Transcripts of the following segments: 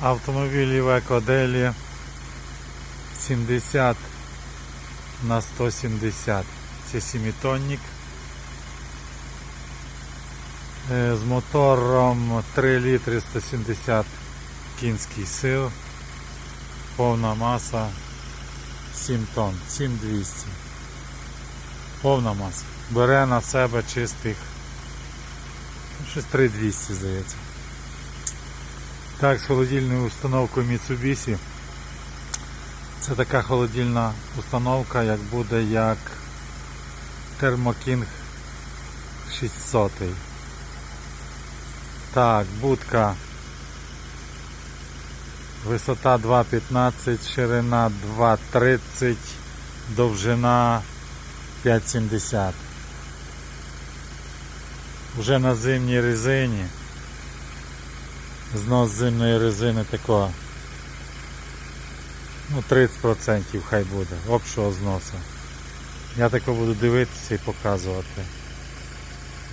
Автомобіль Iveco Delhi 70 на 170. Це 7-тонник. Е, З мотором 3 літри 170 кінських сил. Повна маса 7 тонн, 7200. Повна маса. Бере на себе чистих щось 3200, здається. Так, з холодильною установкою Mitsubishi. Це така холодильна установка, як буде як Thermoking 600. Так, будка. Висота 2,15, ширина 2,30, довжина 5,70. Вже на зимній резині. Знос зимної резини такого. Ну, 30% хай буде, общого зносу. Я тако буду дивитися і показувати.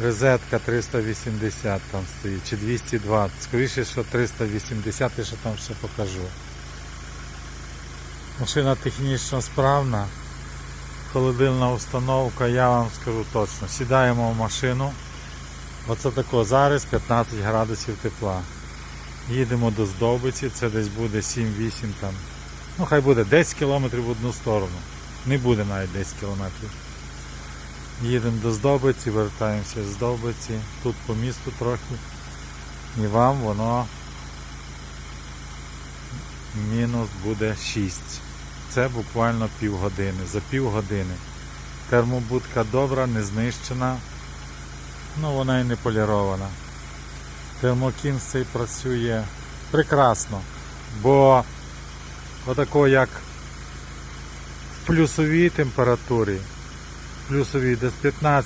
Розетка 380 там стоїть, чи 220. Скоріше, що 380 і що там ще покажу. Машина технічно справна. Холодильна установка, я вам скажу точно. Сідаємо в машину. Оце тако зараз 15 градусів тепла. Їдемо до Здобиці, це десь буде 7-8 там. Ну хай буде 10 кілометрів в одну сторону. Не буде навіть 10 кілометрів. Їдемо до Здобиці, вертаємося з Здобиці, тут по місту трохи. І вам воно мінус буде 6. Це буквально півгодини. За півгодини. Термобудка добра, не знищена. Ну вона і не полірована. Термокін цей працює прекрасно. Бо отако як в плюсовій температурі, плюсовій десь 15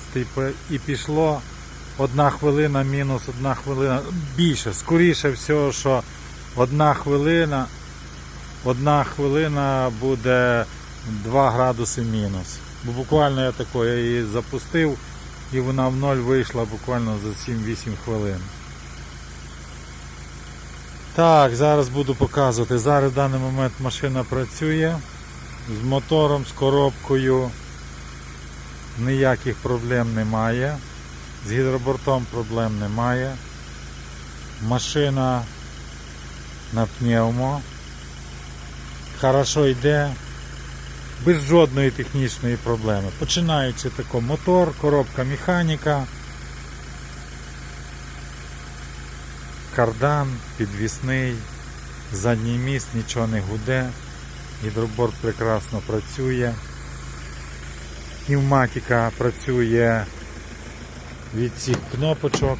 і пішло одна хвилина мінус одна хвилина. Більше, скоріше всього, що одна хвилина, одна хвилина буде 2 градуси мінус. Бо буквально я тако, її запустив і вона в ноль вийшла буквально за 7-8 хвилин. Так, зараз буду показувати. Зараз в даний момент машина працює з мотором, з коробкою. Ніяких проблем немає. З гідробортом проблем немає. Машина на пневмо. Хорошо йде. Без жодної технічної проблеми. Починаючи тако мотор, коробка механіка. Кардан, підвісний, задній міст, нічого не гуде, гідроборд прекрасно працює. Пневматика працює від цих кнопочок.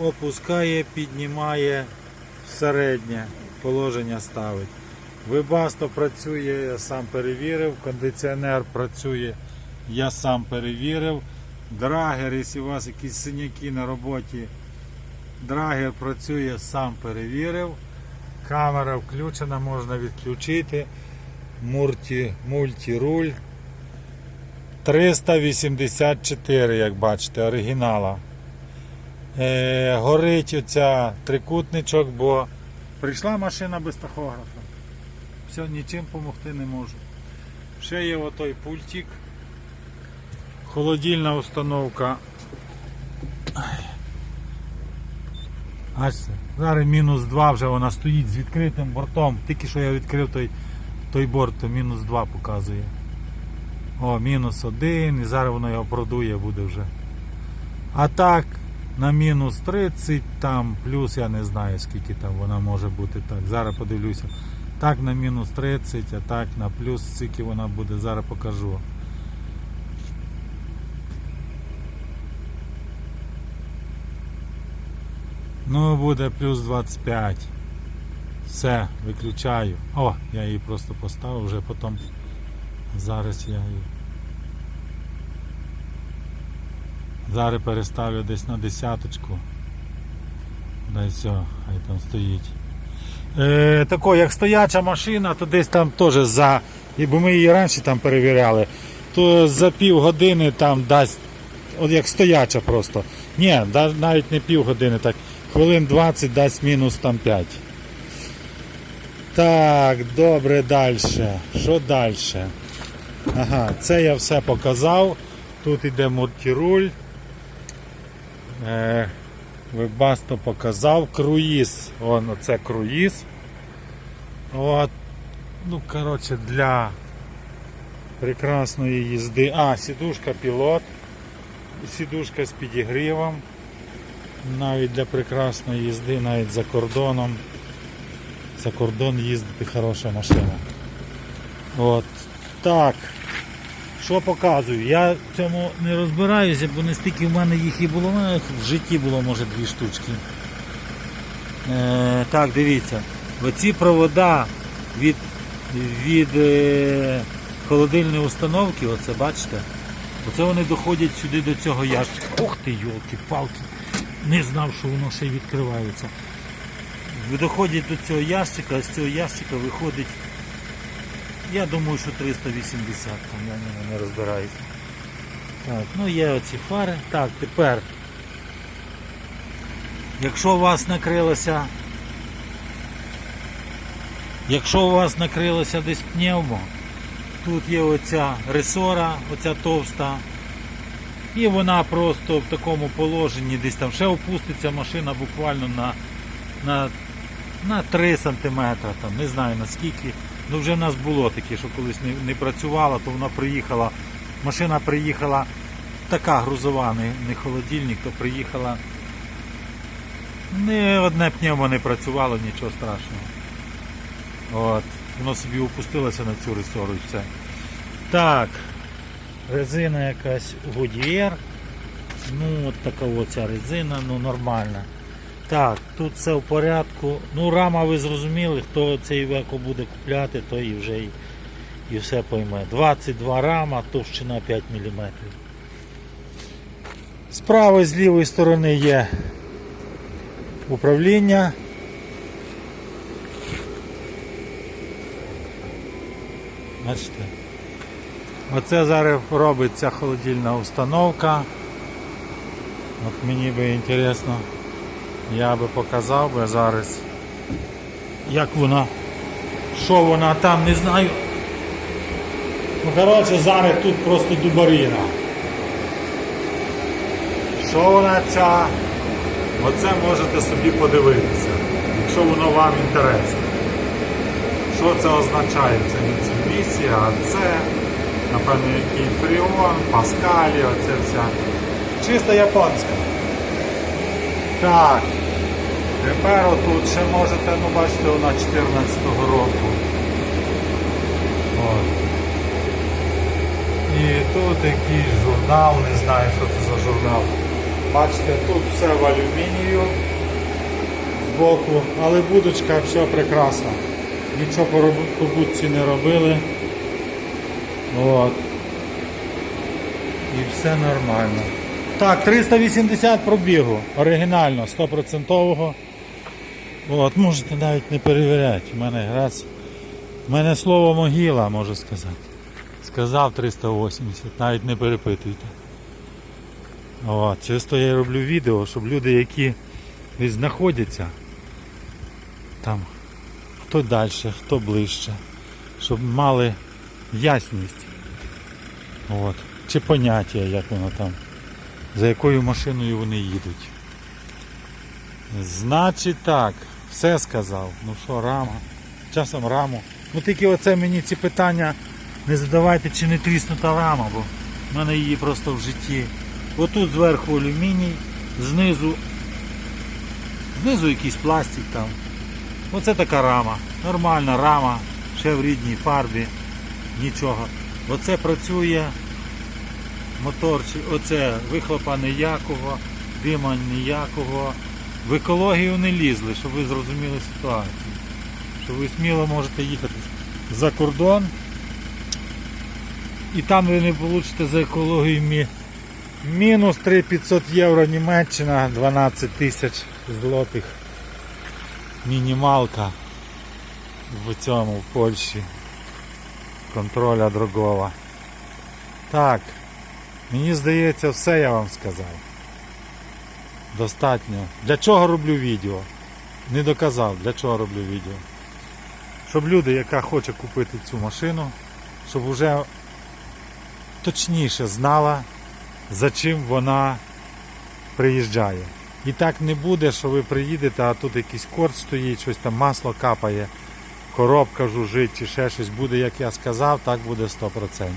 Опускає, піднімає середнє положення ставить. Вибасто працює, я сам перевірив, кондиціонер працює, я сам перевірив. Драгер, якщо у вас якісь синяки на роботі, Драгер працює, сам перевірив. Камера включена, можна відключити. Мульті, мультируль. 384, як бачите, оригінала. Е, горить оця трикутничок, бо прийшла машина без тахографа. Все, нічим допомогти не можу. Ще є отой пультик. Холодильна установка Аж зараз мінус 2 вже вона стоїть з відкритим бортом. Тільки що я відкрив той, той борт, то мінус 2 показує. О, мінус 1 і зараз воно його продує буде вже. А так, на мінус 30 там, плюс я не знаю скільки там вона може бути так. Зараз подивлюся. Так на мінус 30, а так на плюс скільки вона буде, зараз покажу. Ну, буде плюс 25. Все, виключаю. О, я її просто поставив вже потім. Зараз я її. Зараз переставлю десь на десяточку. Да і все, хай там стоїть. Е, тако, як стояча машина, то десь там теж за. Бо ми її раніше там перевіряли, то за пів години там дасть от як стояча просто. Ні, навіть не півгодини, так хвилин 20 дасть мінус там 5. Так, добре, далі. Що далі? Ага, це я все показав. Тут іде мультируль. Е, Вебасто показав. Круїз. Вон оце круїз. От. Ну, коротше, для прекрасної їзди. А, сідушка пілот. Сідушка з підігрівом. Навіть для прекрасної їзди, навіть за кордоном. За кордон їздити хороша машина. От. Так. Що показую? Я цьому не розбираюся, бо не стільки в мене їх і було, в мене в житті було, може, дві штучки. Е, так, дивіться. Оці провода від, від е, холодильної установки, оце бачите, оце вони доходять сюди до цього ящика. Ох ти, йолки-палки, не знав, що воно ще й відкривається. Доходять до цього ящика, з цього ящика виходить я думаю, що 380, там я ньому не розбираюся. Так, ну є оці фари. Так, тепер, якщо у вас накрилося, якщо у вас накрилося десь пневмо, тут є оця ресора, оця товста. І вона просто в такому положенні десь там ще опуститься машина буквально на, на, на 3 см, там, не знаю наскільки. Ну вже в нас було таке, що колись не, не працювала, то вона приїхала. Машина приїхала така грузова, не, не холодильник, то приїхала. Не одне пневмо не працювало, нічого страшного. От, воно собі опустилося на цю ресору і все. Так, резина якась Goodyear. Ну, от така оця резина, ну нормальна. Так, тут все в порядку. Ну, рама ви зрозуміли, хто цей веко буде купляти, то і вже і, і все пойме. 22 рама, товщина 5 мм. З правої, з лівої сторони є управління. Бачите? Оце зараз робиться холодильна установка. От мені би інтересно. Я би показав би зараз, як вона, що вона там, не знаю. Ну, коротше, зараз тут просто дубаріна. Що вона ця? Оце можете собі подивитися, якщо воно вам інтересно. Що це означає? Це не Mitsubishi, а це, напевно, який Фріон, Паскалі, оце вся. Чисто японська. Так. Тепер отут ще можете, ну бачите, вона 14-го року. От. І тут якийсь журнал, не знаю, що це за журнал. Бачите, тут все в алюмінію збоку, але будочка все прекрасно. Нічого по будці не робили. От. І все нормально. Так, 380 пробігу, оригінально, 100%. От, можете навіть не перевіряти. У мене раз. У мене слово могила, можу сказати. Сказав 380, навіть не перепитуйте. От, чисто я роблю відео, щоб люди, які десь знаходяться, там, хто далі, хто ближче, щоб мали ясність. От. Чи поняття, як воно там за якою машиною вони їдуть. Значить так, все сказав. Ну що, рама, часом раму. Ну тільки оце мені ці питання не задавайте, чи не тріснута рама, бо в мене її просто в житті. Отут зверху алюміній, знизу, знизу якийсь пластик там. Оце така рама. Нормальна рама, ще в рідній фарбі, нічого. Оце працює моторчик, оце вихлопа ніякого, дима ніякого. В екологію не лізли, щоб ви зрозуміли ситуацію. Що ви сміло можете їхати за кордон. І там ви не получите за екологію мі... мінус 3500 євро Німеччина, 12 тисяч злотих мінімалка в цьому в Польщі контроля другого. Так. Мені здається, все я вам сказав. Достатньо. Для чого роблю відео? Не доказав, для чого роблю відео. Щоб люди, яка хоче купити цю машину, щоб вже точніше знала, за чим вона приїжджає. І так не буде, що ви приїдете, а тут якийсь корт стоїть, щось там масло капає, коробка жужить чи ще щось буде, як я сказав, так буде 100%.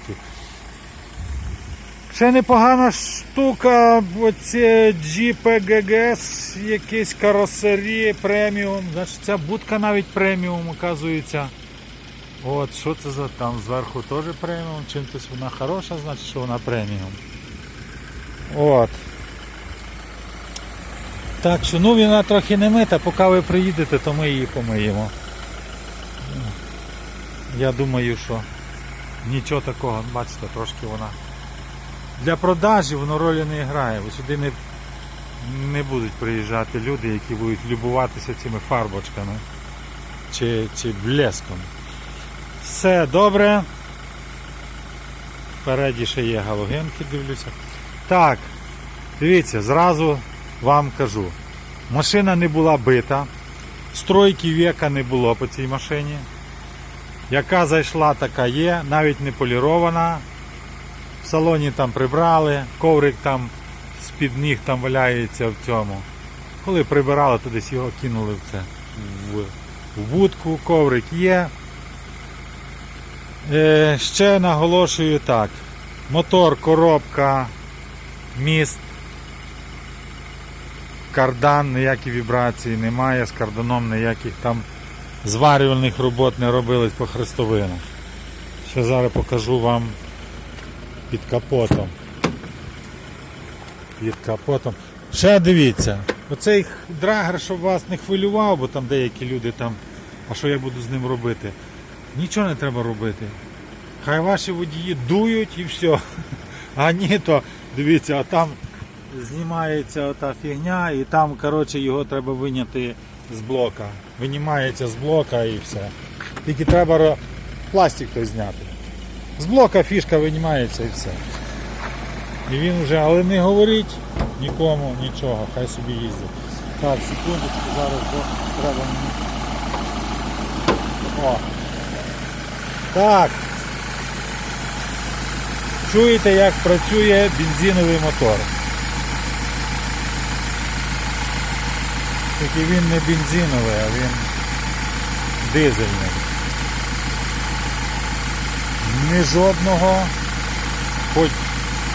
Ще непогана штука, оце GPGGS, якісь каросері преміум. Значить, ця будка навіть преміум, оказується. От, що це за там зверху теж преміум, чим-тось вона хороша, значить, що вона преміум. От. Так що, ну вона трохи не мита, поки ви приїдете, то ми її помиємо. Я думаю, що нічого такого, бачите, трошки вона. Для продажі воно ролі не грає. Сюди не, не будуть приїжджати люди, які будуть любуватися цими фарбочками чи, чи блеском. Все добре. Впереді ще є галогенки, дивлюся. Так, дивіться, зразу вам кажу. Машина не була бита, стройки віка не було по цій машині. Яка зайшла, така є, навіть не полірована. В салоні там прибрали, коврик там з-під ніг там валяється в цьому. Коли прибирали, то десь його кинули в це в, будку, коврик є. Е, ще наголошую так. Мотор, коробка, міст, кардан, ніякі вібрації немає, з карданом ніяких там зварювальних робот не робились по хрестовинах. Ще зараз покажу вам під капотом. Під капотом. Ще дивіться, оцей драгер, щоб вас не хвилював, бо там деякі люди там, а що я буду з ним робити? Нічого не треба робити. Хай ваші водії дують і все. А ні, то дивіться, а там знімається ота фігня і там коротше, його треба виняти з блока. Винімається з блока і все. Тільки треба пластик той зняти. З блока фішка винімається і все. І він вже, але не говорить нікому нічого, хай собі їздить. Так, секундочку, зараз треба. О. Так. Чуєте, як працює бензиновий мотор. Тільки він не бензиновий, а він дизельний. Ні жодного, хоч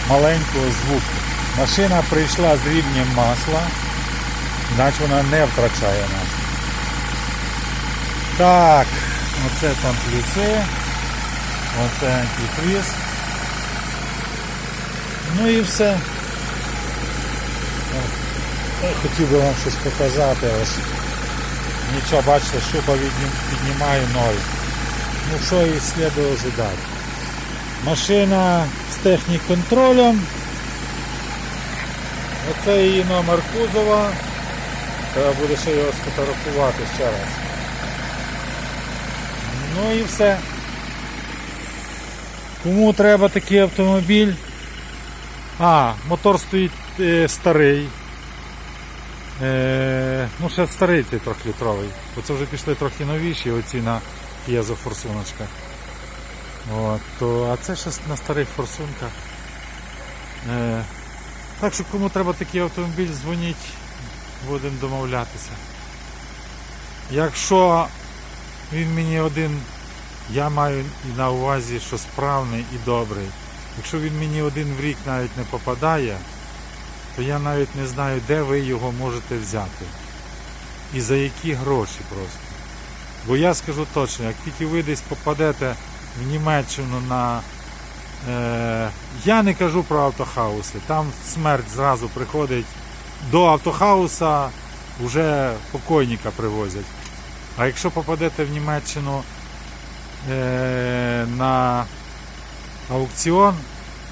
маленького звуку. Машина прийшла з рівнем масла, значить вона не втрачає масла. Так, оце там плюси, оце антифриз. Ну і все. Я хотів би вам щось показати, ось нічого, бачите, шуба піднімає ноль. Ну що і слідує ожидати. Машина з технік-контролем. Оце її номер кузова. Треба буде ще його сфотографувати ще раз. Ну і все. Кому треба такий автомобіль? А, мотор стоїть е, старий. Е, ну, ще старий цей трьохлітровий. Оце вже пішли трохи новіші, оці на п'єзофорсуночках. А це ще на старих форсунках. Е, так що кому треба такий автомобіль, дзвоніть, будемо домовлятися. Якщо він мені один, я маю на увазі, що справний і добрий. Якщо він мені один в рік навіть не попадає, то я навіть не знаю, де ви його можете взяти. І за які гроші просто. Бо я скажу точно, як тільки ви десь попадете в Німеччину на. Е, я не кажу про автохауси. Там смерть зразу приходить. До автохауса вже покойника привозять. А якщо попадете в Німеччину е, на аукціон,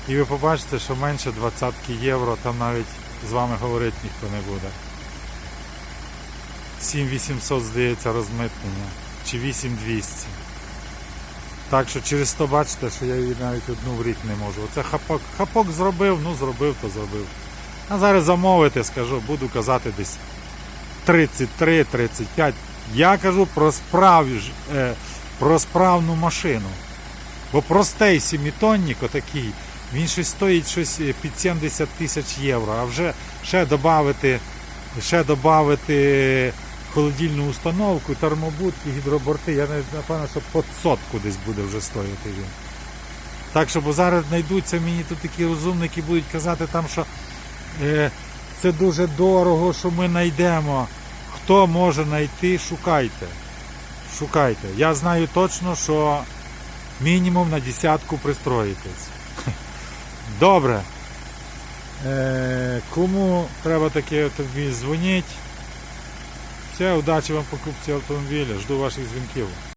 і ви побачите, що менше 20 євро, там навіть з вами говорити ніхто не буде. 7800, здається, розмитнення. Чи 8200. Так що через то бачите, що я її навіть одну в рік не можу. Оце хапок, хапок зробив, ну зробив, то зробив. А зараз замовити, скажу, буду казати десь 33-35. Я кажу про справжню, е, про справну машину. Бо простий сімітонник отакий, він щось стоїть щось е, під 70 тисяч євро, а вже ще додати, ще додати холодильну установку, термобудки, гідроборти, я напевно, що під сотку десь буде вже стоїти він. Так що, бо зараз знайдуться мені тут такі розумники, будуть казати там, що е, це дуже дорого, що ми знайдемо. Хто може знайти, шукайте. Шукайте. Я знаю точно, що мінімум на десятку пристроїтесь. Добре. Е, кому треба такий автомобіль, дзвоніть. Все, удачі вам покупці автомобіля. Жду ваших дзвінків.